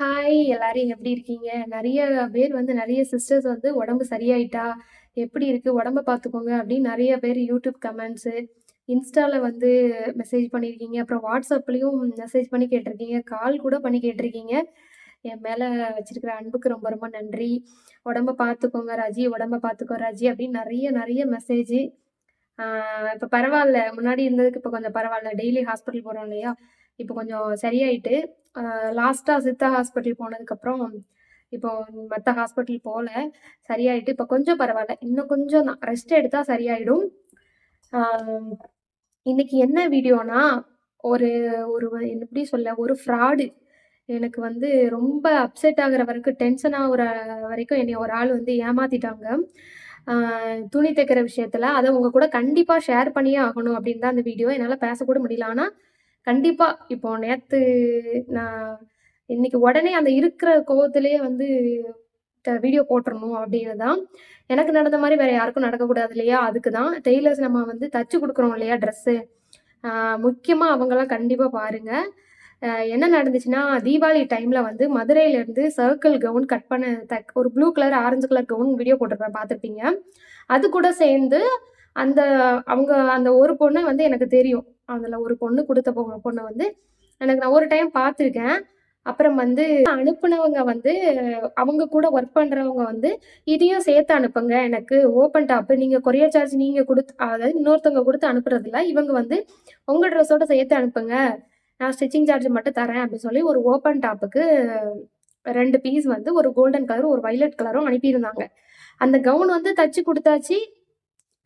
Hi எல்லாரும் எப்படி இருக்கீங்க? நிறைய பேர் வந்து நிறைய சிஸ்டர்ஸ் வந்து உடம்பு சரியாயிட்டா, எப்படி இருக்கு? உடம்ப பார்த்துக்கோங்க அப்படின்னு நிறைய பேர் யூடியூப் கமெண்ட்ஸு, இன்ஸ்டாவில் வந்து மெசேஜ் பண்ணியிருக்கீங்க. அப்புறம் வாட்ஸ்அப்லேயும் மெசேஜ் பண்ணி கேட்டிருக்கீங்க. கால் கூட பண்ணி கேட்டிருக்கீங்க. என் மேலே வச்சிருக்கிற அன்புக்கு ரொம்ப ரொம்ப நன்றி. "உடம்ப பார்த்துக்கோங்க ராஜி, உடம்ப பார்த்துக்கோ ராஜி" அப்படின்னு நிறைய நிறைய மெசேஜ் இப்போ பரவாயில்ல முன்னாடி இருந்ததுக்கு இப்போ கொஞ்சம் பரவாயில்ல டெய்லி ஹாஸ்பிட்டல் போகிறோம் இல்லையா? இப்போ கொஞ்சம் சரியாயிட்டு. லாஸ்ட்டாக சித்தா ஹாஸ்பிட்டல் போனதுக்கப்புறம், இப்போ மற்ற ஹாஸ்பிட்டல் போகல சரியாயிட்டு இப்போ கொஞ்சம் பரவாயில்ல இன்னும் கொஞ்சம் தான். ரெஸ்ட் எடுத்தால் சரியாயிடும். இன்னைக்கு என்ன வீடியோனா, ஒரு ஒரு எப்படி சொல்ல? ஒரு ஃப்ராடு. எனக்கு வந்து ரொம்ப அப்செட் ஆகுற வரைக்கும், டென்ஷன் ஆகிற வரைக்கும் என்னை ஒரு ஆள் வந்து ஏமாத்திட்டாங்க. துணி தைக்கிற விஷயத்தில் அதை உங்க கூட கண்டிப்பாக ஷேர் பண்ணியே ஆகணும் அப்படின்னு தான் அந்த வீடியோ. என்னால் பேசக்கூட முடியல. ஆனால் கண்டிப்பா இப்போ நேத்து நான் இன்னைக்கு உடனே அந்த இருக்கிற கோவத்திலேயே வந்து வீடியோ போட்டுறணும் அப்படின்னு தான். எனக்கு நடந்த மாதிரி வேற யாருக்கும் நடக்கக்கூடாது இல்லையா? அதுக்கு தான். டெய்லர்ஸ் நம்ம வந்து தச்சு கொடுக்குறோம் இல்லையா ட்ரெஸ்ஸு. முக்கியமாக முக்கியமா கண்டிப்பாக பாருங்க. என்ன நடந்துச்சுன்னா, தீபாவளி டைமில் வந்து மதுரையிலேருந்து சர்க்கிள் கவுன் கட் பண்ண தக் ஒரு blue colour, orange colour gown video போட்டிருப்பேன் பார்த்துருப்பீங்க. அது கூட சேர்ந்து அந்த அவங்க அந்த ஒரு பொண்ணு வந்து எனக்கு தெரியும். அதில் ஒரு பொண்ணு கொடுத்த பொ பொண்ணை வந்து எனக்கு நான் ஒரு டைம் பார்த்துருக்கேன். அப்புறம் வந்து அனுப்புனவங்க வந்து அவங்க கூட ஒர்க் பண்றவங்க வந்து, "இதையும் சேர்த்து அனுப்புங்க எனக்கு ஓப்பன் டாப்பு. நீங்கள் கொரியர் சார்ஜ் நீங்கள் கொடுத்து அதாவது இன்னொருத்தவங்க கொடுத்து அனுப்புறதில்ல. இவங்க வந்து உங்கள் ட்ரெஸ்ஸோட சேர்த்து அனுப்புங்க. நான் ஸ்டிச்சிங் சார்ஜ் மட்டும் தரேன்" அப்படின்னு சொல்லி ஒரு ஓப்பன் டாப்புக்கு ரெண்டு பீஸ் வந்து ஒரு கோல்டன் கலரும், ஒரு வைலட் கலரும் அனுப்பியிருந்தாங்க. அந்த கவுன் வந்து தச்சு கொடுத்தாச்சு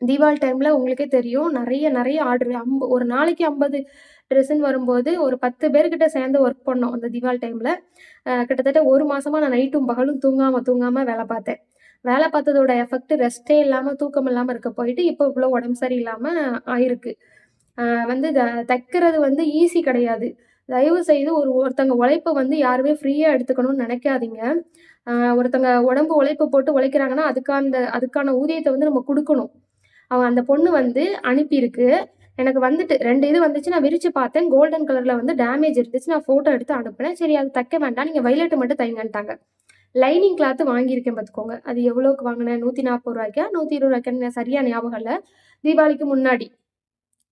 தீபாவளி டைம்ல உங்களுக்கே தெரியும். நிறைய நிறைய ஆர்டர் அம்ப ஒரு நாளைக்கு 50 ட்ரெஸ்ஸுன்னு வரும்போது, ஒரு 10 பேர்கிட்ட சேர்ந்து ஒர்க் பண்ணோம். அந்த தீபாவளி டைம்ல. கிட்டத்தட்ட ஒரு மாசமா நான் நைட்டும் பகலும் தூங்காம தூங்காம வேலை பார்த்தேன். வேலை பார்த்ததோட எஃபெக்ட் ரெஸ்ட்டே இல்லாமல் தூக்கம் இல்லாமல் இருக்க போயிட்டு, இப்போ இவ்வளோ உடம்பு சரியில்லாமல் ஆயிருக்கு. வந்து த தைக்கிறது வந்து ஈஸி கிடையாது. தயவு செய்து ஒரு ஒருத்தங்க உழைப்ப வந்து யாருமே ஃப்ரீயாக எடுத்துக்கணும்னு நினைக்காதீங்க ஒருத்தங்க உடம்பு உழைப்பு போட்டு உழைக்கிறாங்கன்னா, அதுக்கான அதுக்கான ஊதியத்தை வந்து நம்ம கொடுக்கணும் அவ அந்த பொண்ணு வந்து அனுப்பியிருக்கு. எனக்கு வந்துட்டு ரெண்டு இது வந்துச்சு. நான் விரிச்சு பார்த்தேன். கோல்டன் கலர்ல வந்து டேமேஜ் இருந்துச்சு. நான் ஃபோட்டோ எடுத்து அனுப்புனேன். சரி அது தைக்க வேண்டாம். நீங்க வயலட் மட்டும் தைங்கன்ட்டாங்க. லைனிங் கிளாத் வாங்கியிருக்கேன் பார்த்துக்கோங்க. அது எவ்வளோக்கு வாங்குனேன்? ரூ. 140 ரூ. 120 சரியா ஞாபகம் இல்லை தீபாவளிக்கு முன்னாடி.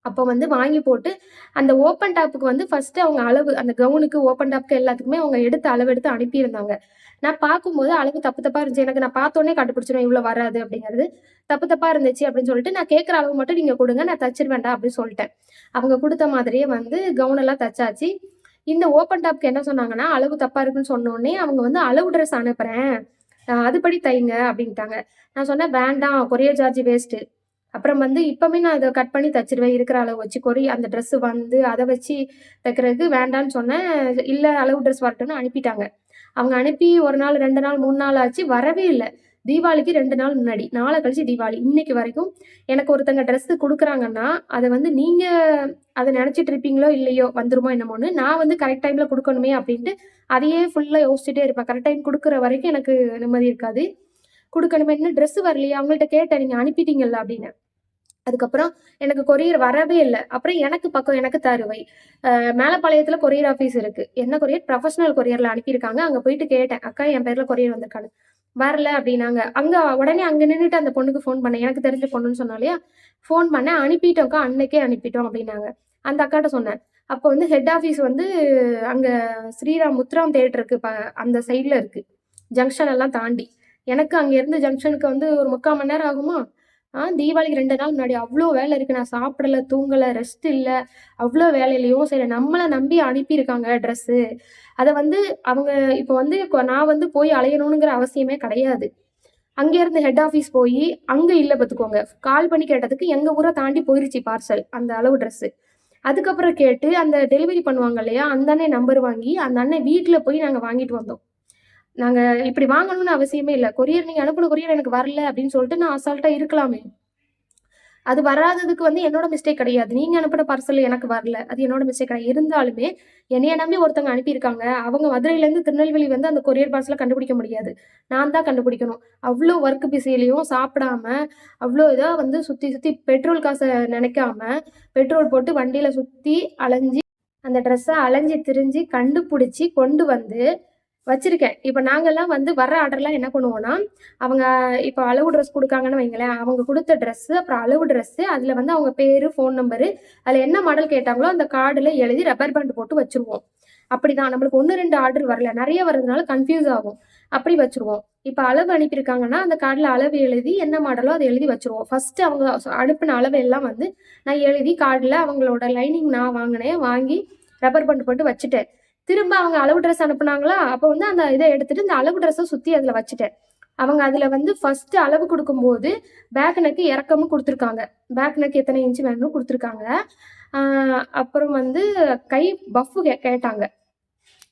அப்போ வந்து வாங்கி போட்டு, அந்த ஓப்பன் டாப்புக்கு வந்து ஃபர்ஸ்ட்டு அவங்க அளவு அந்த கவுனுக்கு, ஓப்பன் டாப்க்கு எல்லாத்துக்குமே அவங்க எடுத்து அளவெடுத்து அனுப்பியிருந்தாங்க. நான் பார்க்கும்போது அளவு தப்பு தப்பா இருந்துச்சு. எனக்கு நான் பார்த்தோன்னே கண்டுபிடிச்சிடும் இவ்வளோ வராது அப்படிங்கிறது. தப்பு தப்பா இருந்துச்சு அப்படின்னு சொல்லிட்டு, நான் கேட்குற அளவு மட்டும் நீங்க கொடுங்க நான் தச்சிருவேண்டா அப்படின்னு சொல்லிட்டேன் அவங்க கொடுத்த மாதிரியே வந்து கவுன் எல்லாம் தச்சாச்சு. இந்த ஓப்பன் டாப்க்கு என்ன சொன்னாங்கன்னா, அளவு தப்பா இருக்குன்னு சொன்னோடனே அவங்க வந்து அளவு ட்ரெஸ் அனுப்புறேன். அதுபடி தைங்க அப்படின்ட்டாங்க. நான் சொன்னேன், "வேண்டாம் கொரியர் சார்ஜ் வேஸ்ட்டு." அப்புறம் வந்து இப்பவுமே நான் அதை கட் பண்ணி தச்சிருவேன் இருக்கிற அளவு வச்சு. கொறி அந்த ட்ரெஸ் வந்து அதை வச்சு தைக்கிறதுக்கு வேண்டான்னு சொன்னேன். இல்லை அளவு ட்ரெஸ் வரட்டும்னு அனுப்பிட்டாங்க. அவங்க அனுப்பி ஒரு நாள், ரெண்டு நாள், மூணு நாள் ஆச்சு. வரவே இல்லை தீபாவளிக்கு ரெண்டு நாள் முன்னாடி. நாளை கழிச்சு தீபாவளி. இன்னைக்கு வரைக்கும் எனக்கு ஒருத்தங்க ட்ரெஸ் கொடுக்குறாங்கன்னா அதை வந்து நீங்க அதை நினைச்சிட்டு இருப்பீங்களோ, இல்லையோ வந்துருமோ என்னமோன்னு, நான் வந்து கரெக்ட் டைம்ல கொடுக்கணுமே அப்படின்ட்டு, அதையே ஃபுல்லா யோசிச்சுட்டே இருப்பேன். கரெக்ட் டைம் கொடுக்குற வரைக்கும் எனக்கு நிம்மதி இருக்காது. கொடுக்கணுமே இன்னும் ட்ரெஸ் வரலையா? அவங்கள்ட்ட கேட்டேன். "நீங்க அனுப்பிட்டீங்கல்ல?" அப்படின்னு. அதுக்கப்புறம் எனக்கு கொரியர் வரவே இல்லை அப்புறம் எனக்கு பக்கம் எனக்கு தருவை. மேலப்பாளையத்தில் கொரியர் ஆஃபீஸ் இருக்கு. என்ன கொரியர்? ப்ரொஃபஷனல் கொரியர்ல அனுப்பியிருக்காங்க. அங்க போயிட்டு கேட்டேன். "அக்கா என் பேர்ல கொரியர் வந்திருக்கான்னு." வரல அப்படின்னாங்க. அங்க உடனே அங்க நின்றுட்டு அந்த பொண்ணுக்கு ஃபோன் பண்ணேன். எனக்கு தெரிஞ்ச பொண்ணுன்னு சொன்னேன் இல்லையா? ஃபோன் பண்ணேன். "அனுப்பிட்டோம்க்கா. அன்னைக்கே அனுப்பிட்டோம்" அப்படின்னாங்க. அந்த அக்காட்ட சொன்னேன். அப்போ வந்து ஹெட் ஆஃபீஸ் வந்து அங்க ஸ்ரீராம் முத்துராம் தேட்டருக்கு ப அந்த சைட்ல இருக்கு. ஜங்ஷன் எல்லாம் தாண்டி. எனக்கு அங்கேருந்து ஜங்ஷனுக்கு வந்து ஒரு 3/4 மணி நேரம் ஆகுமா? ஆ தீபாவளிக்கு ரெண்டு நாள் முன்னாடி அவ்வளோ வேலை இருக்கு. நான் சாப்பிடல, தூங்கல, ரெஸ்ட் இல்லை அவ்வளோ வேலையிலையும் சரி நம்மளை நம்பி அனுப்பியிருக்காங்க ட்ரெஸ்ஸு. அதை வந்து அவங்க இப்போ வந்து கொ நான் வந்து போய் அலையணுங்கிற அவசியமே கிடையாது. அங்கேருந்து ஹெட் ஆஃபீஸ் போய் அங்கே இல்லை பார்த்துக்கோங்க. கால் பண்ணி கேட்டதுக்கு எங்கள் ஊரை தாண்டி போயிருச்சு பார்சல். அந்த அளவு ட்ரெஸ்ஸு. அதுக்கப்புறம் கேட்டு அந்த டெலிவரி பண்ணுவாங்க இல்லையா? அந்த அண்ணன் நம்பர் வாங்கி, அந்த அண்ணன் வீட்டில் போய் நாங்கள் வாங்கிட்டு வந்தோம். நாங்க இப்படி வாங்கணும்னு அவசியமே இல்லை கொரியர் நீங்க அனுப்புன கொரியர் எனக்கு வரல அப்படின்னு சொல்லிட்டு நான் அசால்ட்டா இருக்கலாமே. அது வராததுக்கு வந்து என்னோட மிஸ்டேக் கிடையாது. நீங்க அனுப்பின பார்சல் எனக்கு வரல. அது என்னோட மிஸ்டேக் கிடையாது. இருந்தாலுமே என்னைய நம்பி ஒருத்தவங்க அனுப்பியிருக்காங்க. அவங்க மதுரையிலேருந்து திருநெல்வேலி வந்து அந்த கொரியர் பார்சலை கண்டுபிடிக்க முடியாது. நான் தான் கண்டுபிடிக்கணும். அவ்வளோ ஒர்க் பிஸியிலயும் சாப்பிடாம, அவ்வளோ இதா வந்து சுத்தி சுத்தி பெட்ரோல் காசை நினைக்காம பெட்ரோல் போட்டு வண்டியில சுத்தி அலைஞ்சி அந்த ட்ரெஸ்ஸை அலைஞ்சு திரிஞ்சு கண்டுபிடிச்சி கொண்டு வந்து, வச்சிருக்கேன். இப்போ நாங்கள்லாம் வந்து வர ஆர்டர்லாம் என்ன பண்ணுவோம்னா அவங்க இப்போ அளவு ட்ரெஸ் கொடுக்காங்கன்னு வைங்களேன் அவங்க கொடுத்த ட்ரெஸ்ஸு அப்புறம் அளவு ட்ரெஸ்ஸு அதில் வந்து அவங்க பேர் ஃபோன் நம்பரு அதில் என்ன மாடல் கேட்டாங்களோ அந்த கார்டில் எழுதி ரப்பர் பேண்ட் போட்டு வச்சிருவோம். அப்படிதான். நம்மளுக்கு ஒன்று ரெண்டு ஆர்டர் வரல. நிறைய வர்றதுனால கன்ஃபியூஸ் ஆகும். அப்படி வச்சுருவோம். இப்போ அளவு அனுப்பியிருக்காங்கன்னா அந்த கார்டில் அளவு எழுதி என்ன மாடலோ அதை எழுதி வச்சுருவோம். ஃபஸ்ட்டு அவங்க அனுப்பின அளவு எல்லாம் வந்து நான் எழுதி கார்டில் அவங்களோட லைனிங் நான் வாங்கினேன். வாங்கி ரப்பர் பேண்ட் போட்டு வச்சுட்டேன். திரும்ப அவங்க அளவு ட்ரெஸ் அனுப்புனாங்களா? அப்போ வந்து அந்த இதை எடுத்துட்டு இந்த அளவு ட்ரெஸ்ஸை சுற்றி அதில் வச்சுட்டேன். அவங்க அதில் வந்து ஃபர்ஸ்ட் அளவு கொடுக்கும்போது பேக் நெக்கு இறக்கமும் கொடுத்துருக்காங்க. பேக் நெக் எத்தனை இன்ச்சு வேணும்னு கொடுத்துருக்காங்க. ஆஹ் அப்புறம் வந்து கை பஃப் கே கேட்டாங்க.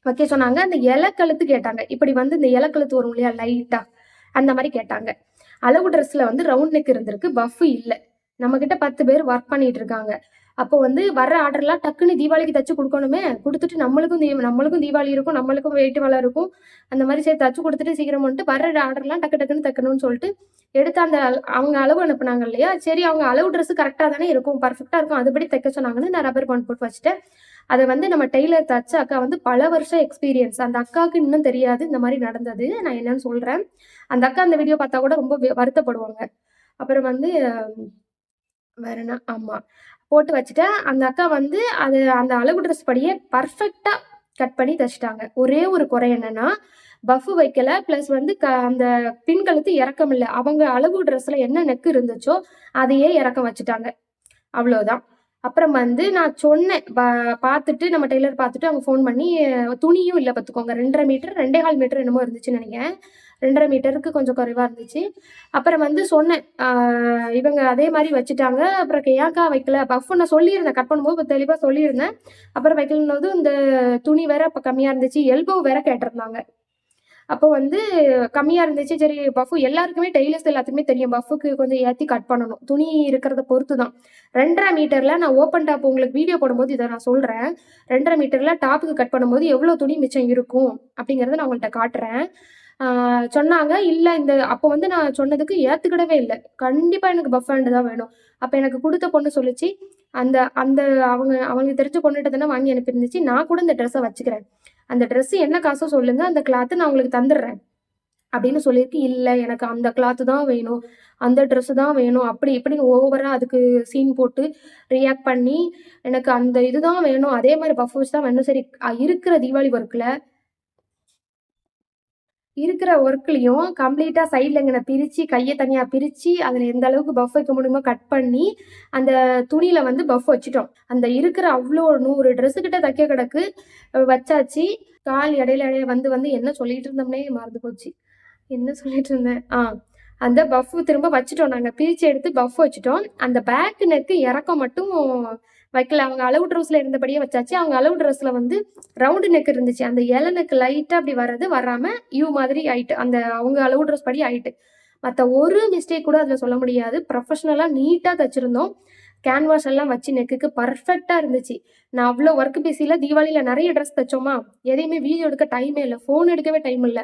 வைக்க சொன்னாங்க. அந்த இலை கழுத்து கேட்டாங்க. இப்படி வந்து இந்த இலை கழுத்து வரும் இல்லையா? லைட்டாக அந்த மாதிரி கேட்டாங்க. அளவு ட்ரெஸ்ஸில் வந்து ரவுண்ட் நெக் இருந்திருக்கு. பஃப் இல்லை. நம்மக்கிட்ட பத்து பேர் ஒர்க் பண்ணிட்டு இருக்காங்க. அப்போ வந்து வர்ற ஆர்டர்லாம் டக்குன்னு தீபாவளிக்கு தச்சு கொடுக்கணுமே. கொடுத்துட்டு நம்மளுக்கும் தீ நம்மளுக்கும் தீபாவளி இருக்கும் நம்மளுக்கும் வெயிட்டு வளம் இருக்கும். அந்த மாதிரி சரி தச்சு கொடுத்துட்டு சீக்கிரம் வந்துட்டு வர்ற ஆர்டர்லாம் டக்கு டக்குன்னு தைக்கணும்னு சொல்லிட்டு எடுத்து அந்த அவங்க அளவு அனுப்புனாங்க இல்லையா? சரி அவங்க அளவு ட்ரெஸ் கரெக்டாக தானே இருக்கும் பர்ஃபெக்டாக இருக்கும். அதுபடி தைக்க சொன்னாங்கன்னு நான் ரப்பர் பாண்ட் போட்டு வச்சுட்டேன். அதை வந்து நம்ம டெய்லர் தச்ச அக்கா வந்து பல வருஷம் எக்ஸ்பீரியன்ஸ் அந்த அக்காவுக்கு இன்னும் தெரியாது இந்த மாதிரி நடந்தது. நான் என்னன்னு சொல்கிறேன் அந்த அக்கா அந்த வீடியோ பார்த்தா கூட ரொம்ப வருத்தப்படுவாங்க. அப்புறம் வந்து வேறனா ஆமாம் போட்டு வச்சுட்டேன் அந்த அக்கா வந்து அது அந்த அளவு ட்ரெஸ் படியே பர்ஃபெக்டாக கட் பண்ணி தச்சிட்டாங்க. ஒரே ஒரு குறை என்னன்னா பஃப் வைக்கல ப்ளஸ் வந்து க அந்த பின் கழுத்து இறக்கம் இல்லை. அவங்க அளவு ட்ரெஸ்ல என்ன நெக்கு இருந்துச்சோ அதையே இறக்கம் வச்சுட்டாங்க. அவ்வளோதான் அப்புறம் வந்து நான் சொன்னேன் ப- பார்த்துட்டு நம்ம டெய்லர் பார்த்துட்டு அவங்க ஃபோன் பண்ணி துணியும் இல்லை பார்த்துக்கோங்க ரெண்டரை மீட்டர் ரெண்டே கால் மீட்டர் என்னமோ இருந்துச்சுன்னு நினைக்கிறேன். ரெண்டரை மீட்டருக்கு கொஞ்சம் குறைவாக இருந்துச்சு. அப்புறம் வந்து சொன்னேன் இவங்க அதே மாதிரி வச்சுட்டாங்க. அப்புறம் ஏன்க்கா வைக்கல. பஃப் நான் சொல்லியிருந்தேன் கட் பண்ணும்போது இப்போ தெளிவாக சொல்லியிருந்தேன். அப்புறம் வைக்கலன்னு போது இந்த துணி வேற அப்போ கம்மியாக இருந்துச்சு எல்போ வேற கேட்டிருந்தாங்க. அப்போ வந்து கம்மியாக இருந்துச்சு. சரி பஃப் எல்லாருக்குமே டெய்லர்ஸ் எல்லாத்துக்குமே தெரியும். பஃபுக்கு கொஞ்சம் ஏற்றி கட் பண்ணணும். துணி இருக்கிறத பொறுத்து தான் ரெண்டரை மீட்டரில் நான் ஓப்பன் டாப் உங்களுக்கு வீடியோ போடும்போது இதை நான் சொல்கிறேன் ரெண்டரை மீட்டரில் டாப்புக்கு கட் பண்ணும்போது எவ்வளோ துணி மிச்சம் இருக்கும் அப்படிங்கிறத நான் உங்கள்கிட்ட காட்டுறேன். சொன்னாங்க. இல்லை இந்த அப்போ வந்து நான் சொன்னதுக்கு ஏற்றுக்கிடவே இல்லை. கண்டிப்பாக எனக்கு பஃப் ஹேண்டு தான் வேணும். அப்போ எனக்கு கொடுத்த பொண்ணு சொல்லிச்சு. அந்த அந்த அவங்க அவங்களுக்கு தெரிஞ்ச பொண்ணுகிட்ட தானே வாங்கி அனுப்பியிருந்துச்சு. நான் கூட இந்த ட்ரெஸ்ஸை வச்சுக்கிறேன். அந்த ட்ரெஸ் என்ன காசோ சொல்லுங்கள் அந்த கிளாத்து நான் உங்களுக்கு தந்துடுறேன். அப்படின்னு சொல்லியிருக்கு. இல்லை எனக்கு அந்த கிளாத்து தான் வேணும். அந்த ட்ரெஸ்ஸு தான் வேணும். அப்படி இப்படின்னு ஓவராக அதுக்கு சீன் போட்டு ரியாக்ட் பண்ணி எனக்கு அந்த இதுதான் வேணும். அதே மாதிரி பஃப் வச்சு தான் வேணும். சரி இருக்கிற தீபாவளி ஒர்க்கில் இருக்கிற ஒர்க்லையும் கம்ப்ளீட்டாக சைடில் இங்கே பிரித்து கையை தனியாக பிரித்து அதில் எந்த அளவுக்கு பஃப் வைக்க முடியுமோ கட் பண்ணி அந்த துணியில் வந்து பஃப் வச்சுட்டோம். அந்த இருக்கிற அவ்வளோ நூறு ட்ரெஸ்ஸு கிட்ட தைக்க கிடக்கு. வச்சாச்சு. கால் இடையில இடையில வந்து வந்து என்ன சொல்லிட்டு இருந்தோம்னே மறந்து போச்சு. என்ன சொல்லிட்டு இருந்தேன்? ஆ அந்த பஃப் திரும்ப வச்சுட்டோம் நாங்கள் பிரித்து எடுத்து பஃப் வச்சுட்டோம். அந்த பேக் நெக்கு இறக்கம் மட்டும் வைக்கல. அவங்க அளவு ட்ரெஸ்ல இருந்தபடியே வச்சாச்சு. அவங்க அளவு ட்ரெஸ்ஸில் வந்து ரவுண்டு நெக் இருந்துச்சு. அந்த இலை நெக் லைட்டாக அப்படி வர்றது வராமல் யூ மாதிரி ஆயிட்டு அந்த அவங்க அளவு ட்ரெஸ் படி ஆயிட்டு. மற்ற ஒரு மிஸ்டேக் கூட அதில் சொல்ல முடியாது. ப்ரொஃபஷ்னலாக நீட்டாக தைச்சிருந்தோம். கேன்வாஸ் எல்லாம் வச்சு நெக்குக்கு பர்ஃபெக்டாக இருந்துச்சு. நான் அவ்வளோ ஒர்க் பிஸியில் தீபாவளியில் நிறைய ட்ரெஸ் தைச்சோமா? எதையுமே வீடியோ எடுக்க டைமே இல்லை. ஃபோன் எடுக்கவே டைம் இல்லை.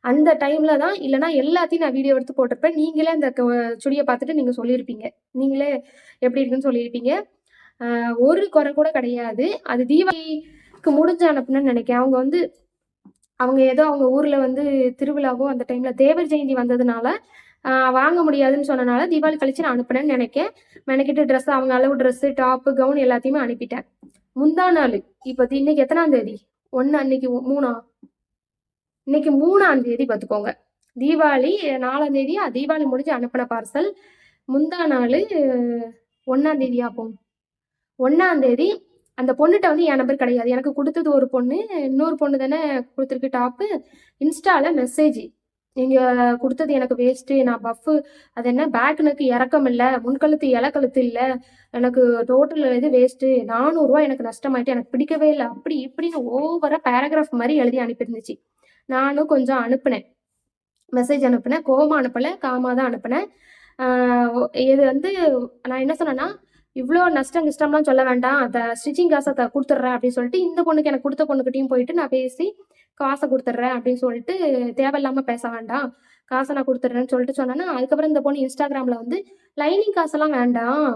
அந்த டைமில் தான் இல்லைனா எல்லாத்தையும் நான் வீடியோ எடுத்து போட்டிருப்பேன். நீங்களே அந்த க- சுடியை பார்த்துட்டு நீங்கள் சொல்லியிருப்பீங்க. நீங்களே எப்படி இருக்குன்னு சொல்லியிருப்பீங்க. ஒரு குறை கூட கிடையாது. அது தீபாவளிக்கு முடிஞ்சு அனுப்புனேன்னு நினைக்கிறேன். அவங்க வந்து அவங்க ஏதோ அவங்க ஊரில் வந்து திருவிழாவோ அந்த டைமில் தேவர் ஜெயந்தி வந்ததுனால வாங்க முடியாதுன்னு சொன்னனால தீபாவளி கழிச்சு நான் அனுப்புனேன்னு நினைக்கேன். மெனக்கிட்டு ட்ரெஸ் அவங்க அளவு ட்ரெஸ்ஸு டாப்பு கவுன் எல்லாத்தையுமே அனுப்பிட்டேன். முந்தா நாள் இப்போ இன்னைக்கு எத்தனாம் தேதி? ஒன்று அன்னைக்கு மூணா? இன்னைக்கு மூணாம் தேதி பார்த்துக்கோங்க தீபாவளி நாலாம் தேதி தீபாவளி முடிஞ்சு அனுப்பின பார்சல் முந்தா நாள் ஒன்றாம் தேதியா போகும் ஒன்றாந்தேதி அந்த பொண்ணுகிட்ட வந்து என் நம்பர் கிடையாது. எனக்கு கொடுத்தது ஒரு பொண்ணு இன்னொரு பொண்ணு தானே கொடுத்துருக்கு டாப்பு இன்ஸ்டாவில் மெசேஜ் நீங்கள் கொடுத்தது எனக்கு வேஸ்ட்டு நான் பஃப்பு அது என்ன? பேக் எனக்கு இறக்கம் இல்லை. முன்கழுத்து இலக்கழுத்து இல்லை. எனக்கு டோட்டல் இது வேஸ்ட்டு நானூறுரூவா எனக்கு நஷ்டமாயிட்டு எனக்கு பிடிக்கவே இல்லை. அப்படி இப்படின்னு ஓவராக பேராகிராஃப் மாதிரி எழுதி அனுப்பியிருந்துச்சு. நானும் கொஞ்சம் அனுப்புனேன். மெசேஜ் அனுப்புனேன். கோமா அனுப்பலை. காமா தான் அனுப்புனேன். இது வந்து நான் என்ன சொன்னேன்னா இவ்வளோ நஷ்டம் கிஷ்டம்லாம் சொல்ல வேண்டாம். அதை ஸ்டிச்சிங் காசை அதை கொடுத்துட்றேன் அப்படின்னு சொல்லிட்டு இந்த பொண்ணுக்கு எனக்கு கொடுத்த பொண்ணுக்கிட்டையும் போயிட்டு நான் பேசி காசை கொடுத்துட்றேன் அப்படின்னு சொல்லிட்டு தேவையில்லாமல் பேச வேண்டாம். காசை நான் கொடுத்துட்றேன்னு சொல்லிட்டு சொன்னேன்னா அதுக்கப்புறம் இந்த பொண்ணு இன்ஸ்டாகிராமில் வந்து லைனிங் காசெல்லாம் வேண்டாம்.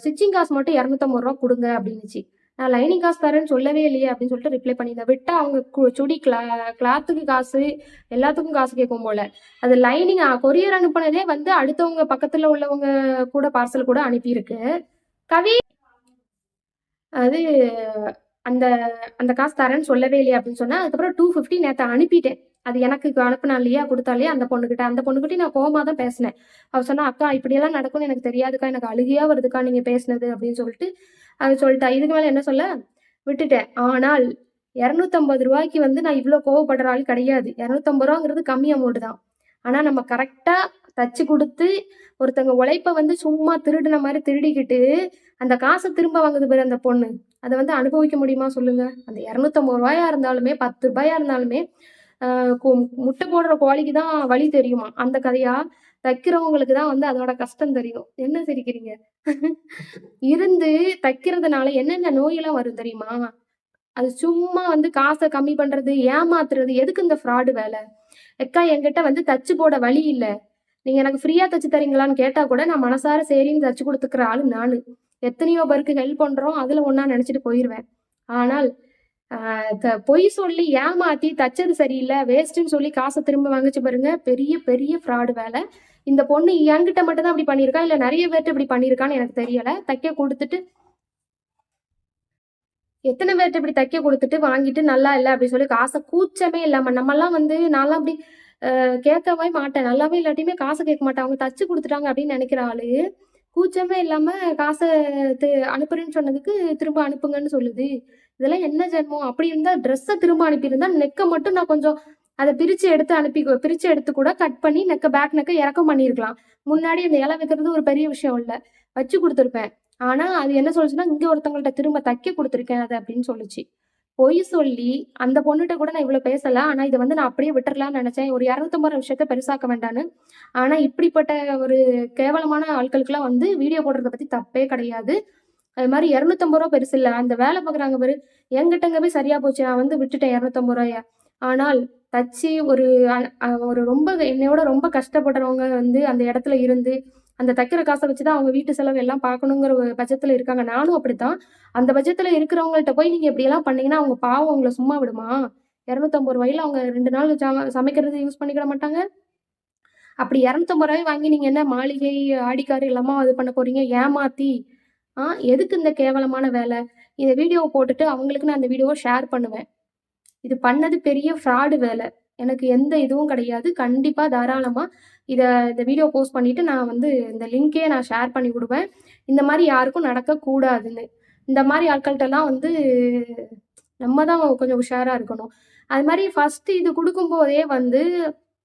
ஸ்டிச்சிங் காசு மட்டும் இரநூத்தம்பது ரூபா கொடுங்க அப்படின்னுச்சு. நான் லைனிங் காசு தரேன்னு சொல்லவே இல்லையே அப்படின்னு சொல்லிட்டு ரிப்ளை பண்ணியிருந்தேன் விட்டா அவங்க சுடி கிளா கிளாத்துக்கு காசு எல்லாத்துக்கும் காசு கேட்கும் போல. அது லைனிங் கொரியர் அனுப்புனதே வந்து அடுத்தவங்க பக்கத்துல உள்ளவங்க கூட பார்சல் கூட அனுப்பியிருக்கு. கவி அது அந்த அந்த காசு தரேன்னு சொல்லவே இல்லையா அப்படின்னு சொன்னா அதுக்கப்புறம் டூ ஃபிஃப்டி நேற்று அனுப்பிட்டேன். அது எனக்கு அனுப்புனா இல்லையா கொடுத்தா இல்லையா அந்த பொண்ணுகிட்ட. அந்த பொண்ணுகிட்ட நான் கோமா தான் பேசினேன். அவ சொன்னா அக்கா இப்படியெல்லாம் நடக்கும்னு எனக்கு தெரியாதுக்கா எனக்கு அழுகையா வருதுக்கா நீங்க பேசுனது அப்படின்னு சொல்லிட்டு அது சொல்லிட்டா. இதுக்கு மேலே என்ன சொல்ல? விட்டுட்டேன். ஆனால் இரநூத்தம்பது ரூபாய்க்கு வந்து நான் இவ்வளோ கோவப்படுற ஆள் கிடையாது. இரநூத்தம்பது ரூபாங்கிறது கம்மி அமௌண்ட் தான். ஆனால் நம்ம கரெக்டாக தச்சு கொடுத்து ஒருத்தங்க உழைப்ப வந்து சும்மா திருடின மாதிரி திருடிக்கிட்டு அந்த காசை திரும்ப வாங்குது பேர் அந்த பொண்ணு. அதை வந்து அனுபவிக்க முடியுமா சொல்லுங்க? அந்த இரநூத்தம்பது ரூபாயா இருந்தாலுமே பத்து ரூபாயா இருந்தாலுமே முட்டை போடுற கோழிக்கு தான் வழி தெரியுமா? அந்த கதையா? தைக்கிறவங்களுக்கு தான் வந்து அதோட கஷ்டம் தெரியும். என்ன சிரிக்கிறீங்க? இருந்து தைக்கிறதுனால என்னென்ன நோயெல்லாம் வரும் தெரியுமா? அது சும்மா வந்து காசை கம்மி பண்றது ஏமாத்துறது எதுக்கு இந்த ஃப்ராடு வேலை? எக்கா என்கிட்ட வந்து தச்சு போட வழி இல்லை. நீங்க எனக்கு ஃப்ரீயா தச்சு தரீங்களான்னு கேட்டா கூட நான் மனசார சரின்னு தச்சு கொடுத்துக்கிற ஆளு நானு. எத்தனையோ பேருக்கு ஹெல்ப் பண்றோம் அதுல ஒன்னா நினைச்சிட்டு போயிருவேன். ஆனால் ஆஹ் த- பொய் சொல்லி ஏமாத்தி தச்சது சரியில்லை வேஸ்ட்னு சொல்லி காசை திரும்ப வாங்கிச்சு பாருங்க பெரிய பெரிய ஃப்ராடு வேலை. இந்த பொண்ணு என்கிட்ட மட்டும் தான் அப்படி பண்ணியிருக்கா? இல்லை நிறைய பேர்ட்ட இப்படி பண்ணியிருக்கான்னு எனக்கு தெரியல. தைக்க கொடுத்துட்டு எத்தனை பேர்ட்ட இப்படி தைக்க கொடுத்துட்டு வாங்கிட்டு நல்லா இல்லை அப்படின்னு சொல்லி காசை கூச்சமே இல்லாம நம்மலாம் வந்து நான்லாம் அப்படி கேட்கவே மாட்டேன். நல்லாவே இல்லாட்டியுமே காசை கேட்க மாட்டேன். அவங்க தச்சு கொடுத்துட்டாங்க அப்படின்னு நினைக்கிற ஆளு கூச்சமே இல்லாம காசை தி- அனுப்புறேன்னு சொன்னதுக்கு திரும்ப அனுப்புங்கன்னு சொல்லுது. இதெல்லாம் என்ன ஜென்மம்? அப்படி இருந்தா ட்ரெஸ்ஸை திரும்ப அனுப்பியிருந்தா நெக்கை மட்டும் நான் கொஞ்சம் அதை பிரித்து எடுத்து அனுப்பி பிரித்து எடுத்து கூட கட் பண்ணி நெக்க பேக் நெக்க இறக்கம் பண்ணியிருக்கலாம் முன்னாடி அந்த இலை வைக்கிறது ஒரு பெரிய விஷயம் இல்லை. வச்சு கொடுத்துருப்பேன். ஆனால் அது என்ன சொல்லுச்சுன்னா இங்கே ஒருத்தவங்கள்ட்ட திரும்ப தைக்க கொடுத்துருக்கேன் அது அப்படின்னு சொல்லிச்சு. பொய் சொல்லி அந்த பொண்ணுகிட்ட கூட நான் இவ்வளோ பேசலை. ஆனால் இதை வந்து நான் அப்படியே விட்டுறலாம்னு நினச்சேன். ஒரு இரநூத்தம்பது ரூபா விஷயத்த பெருசாக்க வேண்டான்னு ஆனால் இப்படிப்பட்ட ஒரு கேவலமான ஆட்களுக்கெல்லாம் வந்து வீடியோ போடுறத பற்றி தப்பே கிடையாது. அது மாதிரி இரநூத்தம்பது ரூபா பெருசு இல்லை. அந்த வேலை பார்க்குறாங்க பாரு. எங்கிட்டங்க போய் சரியாக போச்சு. நான் வந்து விட்டுட்டேன் இரநூத்தம்பது ரூபாய. ஆனால் தச்சு ஒரு ஒரு ரொம்ப என்னையோட ரொம்ப கஷ்டப்படுறவங்க வந்து அந்த இடத்துல இருந்து அந்த தைக்கிற காசை வச்சு தான் அவங்க வீட்டு செலவு எல்லாம் பார்க்கணுங்கிற ஒரு பட்சத்தில் இருக்காங்க. நானும் அப்படித்தான். அந்த பட்சத்தில் இருக்கிறவங்கள்ட்ட போய் நீங்கள் இப்படியெல்லாம் பண்ணீங்கன்னா அவங்க பாவம் உங்களை சும்மா விடுமா? இரநூத்தம்பது ரூபாயில அவங்க ரெண்டு நாள் சமைக்கிறது யூஸ் பண்ணிக்கிட மாட்டாங்க. அப்படி இரநூத்தம்பது ரூபாய் வாங்கி நீங்கள் என்ன மாளிகை ஆடிக்காரு எல்லாமா இது பண்ண போறீங்க? ஏமாத்தி. ஆ எதுக்கு இந்த கேவலமான வேலை? இந்த வீடியோவை போட்டுட்டு அவங்களுக்கு நான் அந்த வீடியோவை ஷேர் பண்ணுவேன். இது பண்ணது பெரிய ஃப்ராடு வேலை. எனக்கு எந்த இதுவும் கிடையாது. கண்டிப்பாக தாராளமாக இதை இந்த வீடியோ போஸ்ட் பண்ணிவிட்டு நான் வந்து இந்த லிங்கே நான் ஷேர் பண்ணி விடுவேன். இந்த மாதிரி யாருக்கும் நடக்கக்கூடாதுன்னு. இந்த மாதிரி ஆட்கள்கிட்டலாம் வந்து நம்ம தான் கொஞ்சம் உஷாராக இருக்கணும். அது மாதிரி ஃபஸ்ட்டு இது கொடுக்கும்போதே வந்து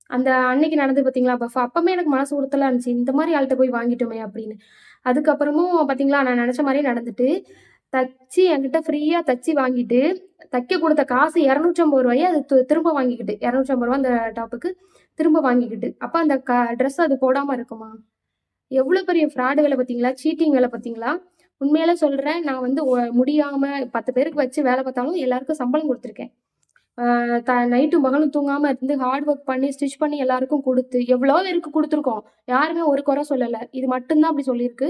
அந்த அன்னைக்கு நடந்து பார்த்தீங்களா பஃப் அப்பமே எனக்கு மனசு உறுத்தலாக இருந்துச்சு. இந்த மாதிரி ஆள்கிட்ட போய் வாங்கிட்டோமே அப்படின்னு. அதுக்கப்புறமும் பார்த்தீங்களா நான் நினச்ச மாதிரியே நடந்துட்டு தச்சு என்கிட்ட ஃப்ரீயாக தச்சு வாங்கிட்டு தைக்க கொடுத்த காசு இரநூற்றம்பது ரூபாயை அது திரும்ப வாங்கிக்கிட்டு இரநூற்றம்பது ரூபா அந்த டாப்புக்கு திரும்ப வாங்கிக்கிட்டு. அப்போ அந்த க ட்ரெஸ் அது போடாமல் இருக்குமா? எவ்வளோ பெரிய ஃப்ராடு வேலை பார்த்தீங்களா? சீட்டிங் வேலை பார்த்தீங்களா? உண்மையில சொல்கிறேன் நான் வந்து முடியாமல் முடியாம பத்து பேருக்கு வச்சு வேலை பார்த்தாலும் எல்லாருக்கும் சம்பளம் கொடுத்துருக்கேன். த நைட்டு மகளும் தூங்காம இருந்து ஹார்ட் ஒர்க் பண்ணி ஸ்டிச் பண்ணி எல்லாருக்கும் கொடுத்து எவ்வளோ பேருக்கு கொடுத்துருக்கோம்? யாருமே ஒரு குறை சொல்லலை. இது மட்டும்தான் அப்படி சொல்லியிருக்கு.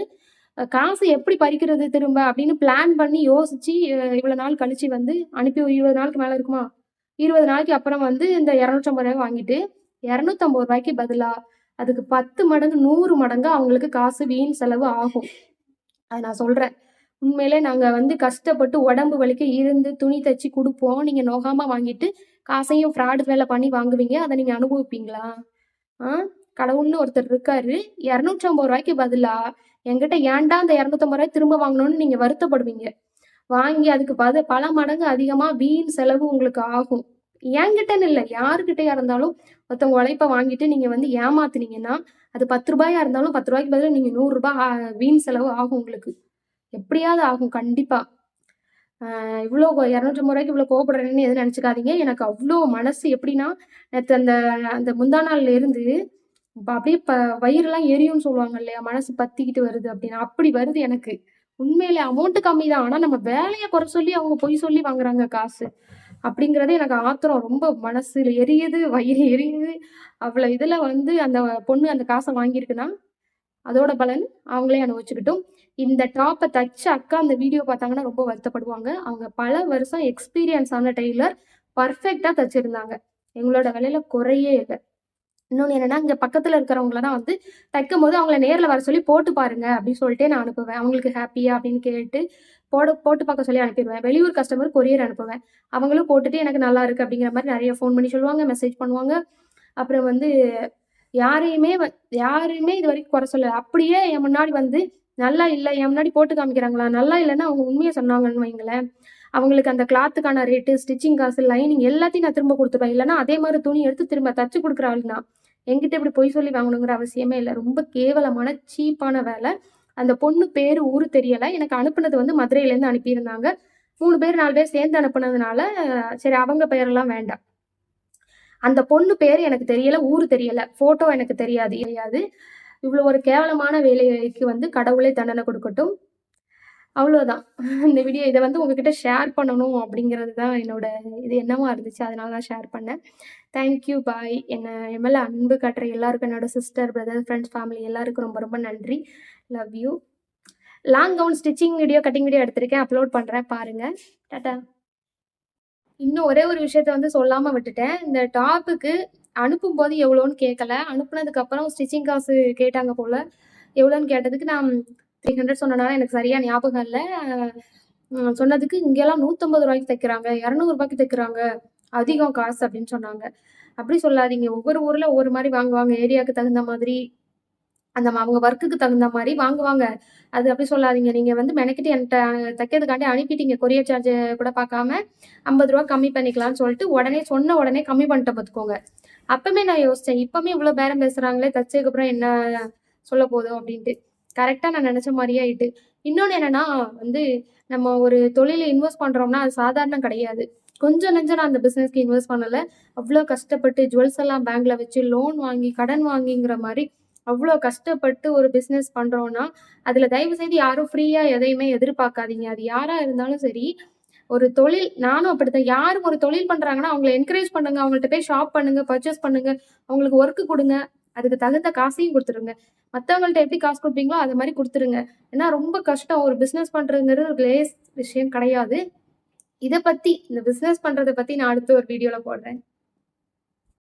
காசு எப்படி பறிக்கிறது திரும்ப அப்படின்னு பிளான் பண்ணி யோசிச்சு இவ்வளோ இவ்வளவு நாள் கழிச்சு வந்து அனுப்பி இருபது நாளுக்கு மேல இருக்குமா? இருபது நாளைக்கு அப்புறம் வந்து இந்த இரநூற்றம்பது ரூபாய் வாங்கிட்டு இரநூத்தம்பது ரூபாய்க்கு பதிலா அதுக்கு பத்து மடங்கு நூறு மடங்கு அவங்களுக்கு காசு வீண் செலவு ஆகும். அதை நான் சொல்றேன். உண்மையிலே நாங்க வந்து கஷ்டப்பட்டு உடம்பு வலிக்க இருந்து துணி தச்சு கொடுப்போம். நீங்க நோகாம வாங்கிட்டு காசையும் ஃப்ராடு வேலை பண்ணி வாங்குவீங்க. அதை நீங்க அனுபவிப்பீங்களா? ஆ? கடவுள்னு ஒருத்தர் இருக்காரு. இரநூற்றம்பது ரூபாய்க்கு பதிலா என்கிட்ட ஏன்டா அந்த இரநூத்தம்பது ரூபாய் திரும்ப வாங்கணும்னு நீங்க வருத்தப்படுவீங்க? வாங்கி அதுக்கு பத பல மடங்கு அதிகமா வீண் செலவு உங்களுக்கு ஆகும். என்கிட்டன்னு இல்லை யாருக்கிட்டையா இருந்தாலும் ஒருத்தவங்க உழைப்ப வாங்கிட்டு நீங்க வந்து ஏமாத்துனீங்கன்னா அது பத்து ரூபாயா இருந்தாலும் பத்து ரூபாய்க்கு பதிலாக நீங்க நூறு ரூபாய் ஆ- வீண் செலவு ஆகும் உங்களுக்கு. எப்படியாவது ஆகும் கண்டிப்பா. ஆஹ் இவ்வளோ இரநூற்றம்பது ரூபாய்க்கு இவ்வளோ கோவப்படுறேன்னு எதுவும் நினச்சிக்காதீங்க. எனக்கு அவ்வளோ மனசு எப்படின்னா நேற்று அந்த அந்த முந்தா நாள்ல இருந்து இப்ப அப்படியே ப வயிறெல்லாம் எரியும்னு சொல்லுவாங்க இல்லையா? மனசு பத்திக்கிட்டு வருது அப்படின்னு. அப்படி வருது எனக்கு. உண்மையிலே அமௌண்ட் கம்மி தான். ஆனால் நம்ம வேலையை குறை சொல்லி அவங்க பொய் சொல்லி வாங்குறாங்க காசு. அப்படிங்கிறதே எனக்கு ஆத்திரம். ரொம்ப மனசுல எரியுது வயிறு எரியுது. அவ்வளோ இதில் வந்து அந்த பொண்ணு அந்த காசை வாங்கியிருக்குன்னா அதோட பலன் அவங்களே அனுபவிச்சுக்கிட்டும். இந்த டாப்பை தச்ச அக்கா அந்த வீடியோ பார்த்தாங்கன்னா ரொம்ப வருத்தப்படுவாங்க. அவங்க பல வருஷம் எக்ஸ்பீரியன்ஸ் ஆன டெய்லர் பர்ஃபெக்டாக தச்சிருந்தாங்க. எங்களோட விலையில குறையே இல்லை. இன்னொன்று என்னன்னா இங்கே பக்கத்தில் இருக்கிறவங்கள தான் வந்து தைக்கும் போது அவங்கள நேரில் வர சொல்லி போட்டு பாருங்க அப்படின்னு சொல்லிட்டு நான் அனுப்புவேன். அவங்களுக்கு ஹாப்பியா அப்படின்னு கேட்டு போட போட்டு பார்க்க சொல்லி அனுப்பிடுவேன். வெளியூர் கஸ்டமர் கொரியர் அனுப்புவேன். அவங்களும் போட்டுட்டு எனக்கு நல்லா இருக்குது அப்படிங்கிற மாதிரி நிறைய ஃபோன் பண்ணி சொல்லுவாங்க மெசேஜ் பண்ணுவாங்க. அப்புறம் வந்து யாரையுமே வ- யாரையுமே இது வரைக்கும் குறை சொல்ல அப்படியே என் முன்னாடி வந்து நல்லா இல்லை என் முன்னாடி போட்டு காமிக்கிறாங்களா? நல்லா இல்லைன்னா அவங்க உண்மையை சொன்னாங்கன்னு வைங்களேன். அவங்களுக்கு அந்த கிளாத்துக்கான ரேட்டு ஸ்டிச்சிங் காசு லைனிங் எல்லாத்தையும் நான் திரும்ப கொடுத்துருவேன் இல்லைன்னா அதே மாதிரி துணி எடுத்து திரும்ப தச்சு கொடுக்குற ஆள் எங்கிட்ட இப்படி பொய் சொல்லி வாங்கணுங்கிற அவசியமே இல்லை. ரொம்ப கேவலமான சீப்பான வேலை. அந்த பொண்ணு பேர் ஊர் தெரியலை. எனக்கு அனுப்புனது வந்து மதுரையிலேருந்து அனுப்பியிருந்தாங்க. மூணு பேர் நாலு பேர் சேர்ந்து அனுப்புனதுனால சரி அவங்க பெயரெல்லாம் வேண்டாம். அந்த பொண்ணு பேர் எனக்கு தெரியல ஊர் தெரியல. ஃபோட்டோ எனக்கு தெரியாது. தெரியாது. இவ்வளோ ஒரு கேவலமான வேலைக்கு வந்து கடவுளே தண்டனை கொடுக்கட்டும். அவ்வளோதான் இந்த வீடியோ இதை வந்து உங்ககிட்ட ஷேர் பண்ணணும் அப்படிங்கிறது தான் என்னோட இது. என்னவா இருந்துச்சு அதனால தான் ஷேர் பண்ணேன். தேங்க்யூ பாய் என்னை என் மேலே அன்பு காட்டுற எல்லாருக்கும் என்னோட சிஸ்டர் பிரதர் ஃப்ரெண்ட்ஸ் ஃபேமிலி எல்லாருக்கும் ரொம்ப ரொம்ப நன்றி. Love you long gown stitching video cutting video எடுத்திருக்கேன். அப்லோட் பண்ணுறேன் பாருங்கள் டாட்டா இன்னும் ஒரே ஒரு விஷயத்த வந்து சொல்லாமல் விட்டுட்டேன். இந்த டாப்புக்கு அனுப்பும்போது எவ்வளோன்னு கேட்கல அனுப்புனதுக்கப்புறம் ஸ்டிச்சிங் காசு கேட்டாங்க போல். எவ்வளோன்னு கேட்டதுக்கு நான் த்ரீ ஹண்ட்ரட் சொன்னனால எனக்கு சரியாக ஞாபகம் இல்லை. சொன்னதுக்கு இங்கெல்லாம் நூற்றம்பது ரூபாய்க்கு தைக்கிறாங்க இரநூறுபாய்க்கு தைக்கிறாங்க அதிகம் காசு அப்படின்னு சொன்னாங்க. அப்படி சொல்லாதீங்க. ஒவ்வொரு ஊரில் ஒவ்வொரு மாதிரி வாங்குவாங்க. ஏரியாவுக்கு தகுந்த மாதிரி அந்த அவங்க ஒர்க்குக்கு தகுந்த மாதிரி வாங்குவாங்க. அது அப்படி சொல்லாதீங்க. நீங்கள் வந்து மெனக்கிட்டு என்கிட்ட தைக்கிறதுக்காண்டி அனுப்பிட்டீங்க. கொரியர் சார்ஜ் கூட பார்க்காம ஐம்பது ரூபா கம்மி பண்ணிக்கலாம்னு சொல்லிட்டு உடனே சொன்ன உடனே கம்மி பண்ணிட்டு பார்த்துக்கோங்க. அப்பவுமே நான் யோசித்தேன் இப்பவுமே இவ்வளோ பேரம் பேசுகிறாங்களே தச்சதுக்கப்புறம் என்ன சொல்ல போதும் அப்படின்ட்டு. கரெக்டாக நான் நினச்ச மாதிரியே ஆயிட்டு. இன்னொன்று என்னன்னா வந்து நம்ம ஒரு தொழிலில் இன்வெஸ்ட் பண்ணுறோம்னா அது சாதாரணம் கிடையாது. கொஞ்சம் நெஞ்சம் நான் அந்த பிஸ்னஸ்க்கு இன்வெஸ்ட் பண்ணலை. அவ்வளோ கஷ்டப்பட்டு ஜுவல்ஸ் எல்லாம் பேங்க்ல வச்சு லோன் வாங்கி கடன் வாங்கிங்கிற மாதிரி அவ்வளோ கஷ்டப்பட்டு ஒரு பிஸ்னஸ் பண்ணுறோன்னா அதில் தயவு செய்து யாரும் ஃப்ரீயாக எதையுமே எதிர்பார்க்காதீங்க. அது யாராக இருந்தாலும் சரி ஒரு தொழில் நானும் அப்படித்தான். யாரும் ஒரு தொழில் பண்ணுறாங்கன்னா அவங்கள என்கரேஜ் பண்ணுங்க. அவங்கள்ட்ட போய் ஷாப் பண்ணுங்க பர்ச்சேஸ் பண்ணுங்க. அவங்களுக்கு ஒர்க்கு கொடுங்க. அதுக்கு தகுந்த காசையும் கொடுத்துருங்க. மற்றவங்கள்ட்ட எப்படி காசு கொடுப்பீங்களோ அது மாதிரி கொடுத்துருங்க. ஏன்னா ரொம்ப கஷ்டம். ஒரு பிஸ்னஸ் பண்ணுறதுங்கிறது ஒரு லேஸ் விஷயம் கிடையாது. இதை பற்றி இந்த பிஸ்னஸ் பண்ணுறதை பற்றி நான் அடுத்த ஒரு வீடியோவில் போடுறேன்.